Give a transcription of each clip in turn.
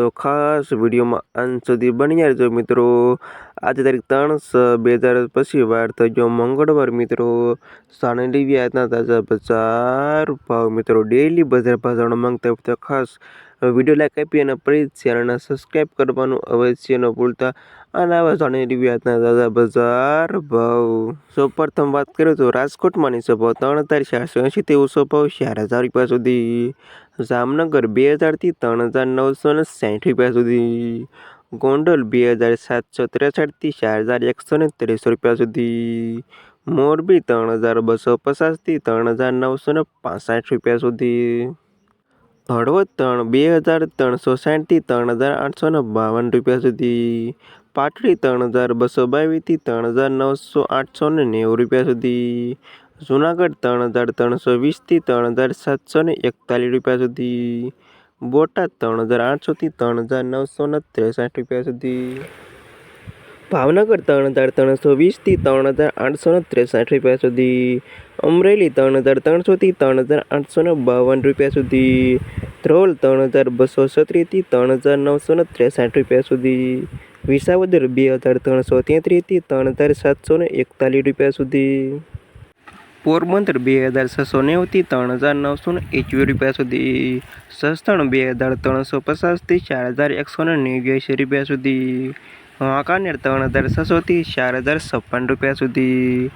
તો ખાસ વિડીયોમાં અંત સુધી બની રહેજો મિત્રો. આજે તારીખ ત્રણ બે હજાર પછી વાર થઈ ગયો મંગળવાર મિત્રો. સાણેલી વ્યાજના તાજા બજાર ભાવ મિત્રો. ડેલી બજાર ભાવ માંગતા હોય તો ખાસ વીડિયો લાઈક આપી અને પ્લીઝ ચેનલને સબસ્ક્રાઈબ કરવાનું અવશ્ય ન ભૂલતા. અને આવા જાણી વ્યાજના દાદા બજાર ભાવ. સૌ પ્રથમ વાત કરીએ તો રાજકોટમાંની સભાઓ ત્રણ હજાર ચારસો એંશીથી ઓછો ભાવ ચાર હજાર રૂપિયા સુધી. જામનગર બે હજારથી ત્રણ હજાર નવસો ને સાઠ રૂપિયા સુધી, ગોંડલ બે હજાર સાતસો ત્રેસઠથી ચાર હજાર એકસો ને ત્રીસ રૂપિયા સુધી, મોરબી ત્રણ હજાર બસો પચાસથી ત્રણ હજાર નવસો ને પાસઠ રૂપિયા સુધી, હળવદ ત્રણ બે હજાર ત્રણસો સાઠથી ત્રણ હજાર આઠસો ને બાવન રૂપિયા સુધી, પાટડી ત્રણ હજાર બસો બાવીસથી ત્રણ હજાર નવસો આઠસો ને નેવું રૂપિયા સુધી જુનાગઢ ત્રણ હજાર ત્રણસો વીસથી ત્રણ હજાર સાતસો ને એકતાલીસ રૂપિયા સુધી બોટાદ ત્રણ હજાર આઠસોથી ત્રણ હજાર નવસો ને ત્રેસઠ રૂપિયા સુધી ભાવનગર ત્રણ હજાર ત્રણસો વીસથી ત્રણ હજાર આઠસો ને ત્રેસઠ રૂપિયા સુધી અમરેલી ત્રણ હજાર ત્રણસોથી ત્રણ હજાર આઠસો ને બાવન રૂપિયા સુધી ધ્રોલ ત્રણ હજાર બસો સત્રીસથી ત્રણ હજાર નવસો ને ત્રેસઠ રૂપિયા સુધી વિસાવદર બે હજાર ત્રણસો તેત્રીસથી ત્રણ હજાર સાતસો ને એકતાલીસ રૂપિયા સુધી પોરબંદર બે હજાર છસો નેવુંથી ત્રણ હજાર નવસો ને એકવીસ રૂપિયા સુધી, સસ્તણ બે હજાર ત્રણસો પચાસથી ચાર હજાર એકસો ને નેવ્યાસી રૂપિયા સુધી, વાંકાનેર ત્રણ હજાર છસોથી ચાર હજાર છપ્પન રૂપિયા સુધી,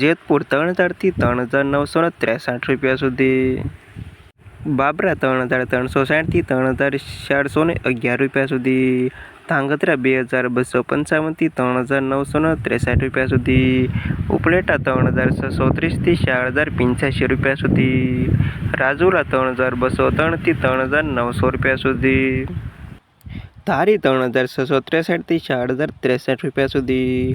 જેતપુર ત્રણ હજારથી ત્રણ હજાર નવસો ને ત્રેસઠ રૂપિયા સુધી, બાબરા ત્રણ હજાર ત્રણસો સાઠથી ત્રણ હજાર ચારસો ને અગિયાર રૂપિયા સુધી ધાંગધ્રા બે હજાર બસો પંચાવનથી ત્રણ હજાર નવસો ને ત્રેસઠ રૂપિયા સુધી. ઉપલેટા ત્રણ હજાર છસો ત્રીસથી ચાર હજાર પંચ્યાસી રૂપિયા સુધી. રાજુલા ત્રણ હજાર બસો ત્રણથી ત્રણ હજાર નવસો રૂપિયા સુધી. ધારી ત્રણ હજાર છસો ત્રેસઠથી ચાર હજાર ત્રેસઠ રૂપિયા સુધી.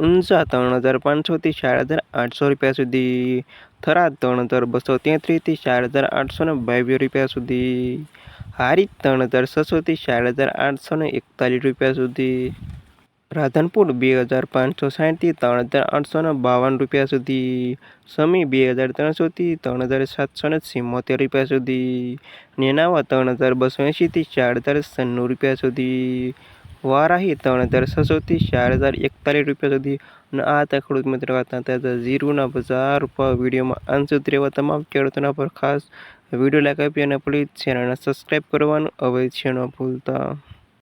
ઊંઝા ત્રણ હજાર પાંચસોથી ચાર હજાર આઠસો રૂપિયા સુધી. થરાદ ત્રણ હજાર બસો તેત્રીસથી ચાર હજાર આઠસો ને બાવીસ રૂપિયા સુધી. હારીજ ત્રણ હજાર છસોથી ચાર હજાર આઠસો ને એકતાલીસ રૂપિયા સુધી. રાધનપુર બે હજાર પાંચસો સાઠથી ત્રણ હજાર આઠસો ને બાવન રૂપિયા સુધી. સમી બે હજાર ત્રણસોથી ત્રણ હજાર સાતસો ને સિત્તોતેર રૂપિયા સુધી. નેનાવા ત્રણ હજાર બસો એંશીથી ચાર હજાર સન્નું રૂપિયા સુધી. વારાહી ત્રણ હજાર છસોથી ચાર હજાર એકતાલીસ રૂપિયા સુધી. અને આ હતા ખેડૂત મિત્રો વાતના હતા જીરુના બજાર પર વિડીયોમાં અંત સુધી રહેવા તમામ ખેડૂતોના પર ખાસ વીડિયો લાઈક આપી અને પ્લીઝ ચેનલને સબસ્ક્રાઈબ કરવાનું અવશ્ય ન ભૂલતા.